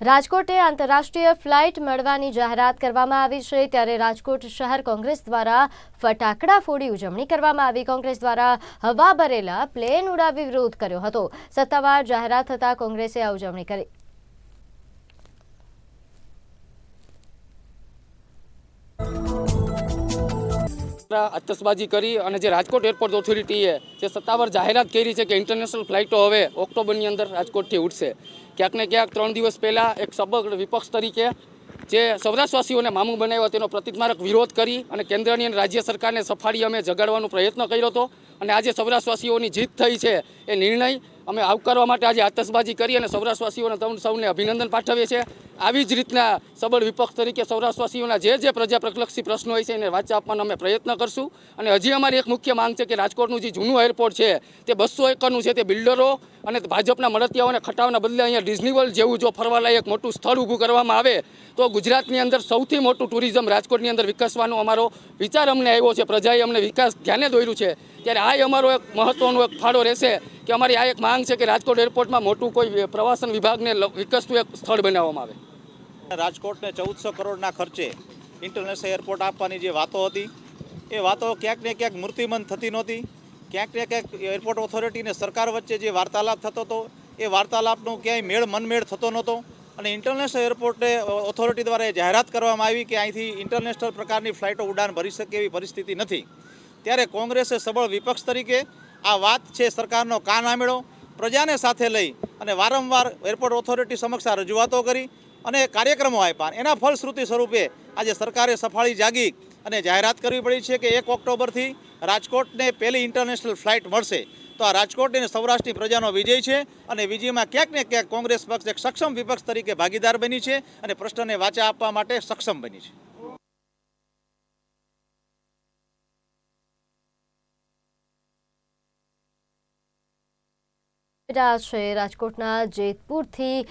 રાજકોટે આંતરરાષ્ટ્રીય ફ્લાઇટ મળવાની જાહેરાત કરવામાં આવી છે ત્યારે રાજકોટ શહેર કોંગ્રેસ દ્વારા ફટાકડા ફોડી ઉજવણી કરવામાં આવી. કોંગ્રેસ દ્વારા હવા ભરેલા પ્લેન ઉડાવી વિરોધ કર્યો હતો. સત્તાવાર જાહેરાત થતાં કોંગ્રેસે આ ઉજવણી કરી. આતશબાજી કરી અને જે રાજકોટ એરપોર્ટ ઓથોરિટીએ જે સત્તાવાર જાહેરાત કરી છે કે ઇન્ટરનેશનલ ફ્લાઇટો હવે ઓક્ટોબરની અંદર રાજકોટથી ઉઠશે ક્યાંક ને ક્યાંક ત્રણ દિવસ પહેલાં એક સબક વિપક્ષ તરીકે જે સૌરાષ્ટ્રવાસીઓને મામું બનાવ્યો તેનો પ્રતિમારક વિરોધ કરી અને કેન્દ્રની અને રાજ્ય સરકારને સફાળી અમે જગાડવાનો પ્રયત્ન કર્યો હતો. અને આજે સૌરાષ્ટ્રવાસીઓની જીત થઈ છે એ નિર્ણય અમે આવકારવા માટે આજે આતશબાજી કરી અને સૌરાષ્ટ્રવાસીઓને તમને સૌને અભિનંદન પાઠવીએ છીએ. આવી જ રીતના સબળ વિપક્ષ તરીકે સૌરાષ્ટ્રવાસીઓના જે જે પ્રજા પ્રકલક્ષી પ્રશ્નો હોય છે એને વાંચા આપવાનો અમે પ્રયત્ન કરશું. અને હજી અમારી એક મુખ્ય માંગ છે કે રાજકોટનું જે જૂનું એરપોર્ટ છે, તે બસો એકરનું છે તે બિલ્ડરો અને ભાજપના મળતિયાઓને ખટાવના બદલે અહીંયા ડિઝની જેવું જો ફરવાલાયક મોટું સ્થળ ઊભું કરવામાં આવે, તો ગુજરાતની અંદર સૌથી મોટું ટુરિઝમ રાજકોટની અંદર વિકસવાનો અમારો વિચાર અમને આવ્યો છે. પ્રજાએ અમને વિકાસ ધ્યાને દોર્યું છે. ત્યારે આ અમારો એક મહત્વનો એક ફાળો રહેશે કે અમારી આ એક માંગ છે કે રાજકોટ એરપોર્ટમાં મોટું કોઈ પ્રવાસન વિભાગને વિકસતું એક સ્થળ બનાવવામાં આવે. રાજકોટને ચૌદસો કરોડના ખર્ચે ઇન્ટરનેશનલ એરપોર્ટ આપવાની જે વાતો હતી, એ વાતો ક્યાંક ને ક્યાંક મૂર્તિમંત થતી નહોતી. ક્યાંક ને ક્યાંક એરપોર્ટ ઓથોરિટી અને સરકાર વચ્ચે જે વાર્તાલાપ થતો હતો, એ વાર્તાલાપનું ક્યાંય મેળ મનમેળ થતો નહોતો અને ઇન્ટરનેશનલ એરપોર્ટે ઓથોરિટી દ્વારા જાહેરાત કરવામાં આવી કે અહીંથી ઇન્ટરનેશનલ પ્રકારની ફ્લાઇટો ઉડાન ભરી શકે એવી પરિસ્થિતિ નથી. ત્યારે કોંગ્રેસે સબળ વિપક્ષ તરીકે આ વાત છે સરકારનો કાન આમેળો. પ્રજાને સાથે લઈ અને વારંવાર એરપોર્ટ ઓથોરિટી સમક્ષ આ રજૂઆતો કરી અને કાર્યક્રમો આપ્યા. એના ફલશ્રુતિ સ્વરૂપે આજે સરકારે સફાળી જાગી અને જાહેરાત કરવી પડી છે કે એક ઓક્ટોબરથી રાજકોટને પહેલી ઇન્ટરનેશનલ ફ્લાઇટ મળશે. તો આ રાજકોટ અને સૌરાષ્ટ્રની પ્રજાનો વિજય છે અને વિજયમાં ક્યાંક ને ક્યાંક કોંગ્રેસ પક્ષ એક સક્ષમ વિપક્ષ તરીકે ભાગીદાર બની છે અને પ્રશ્નને વાચા આપવા માટે સક્ષમ બની છે. આ છે. રાજકોટના જેતપુરથી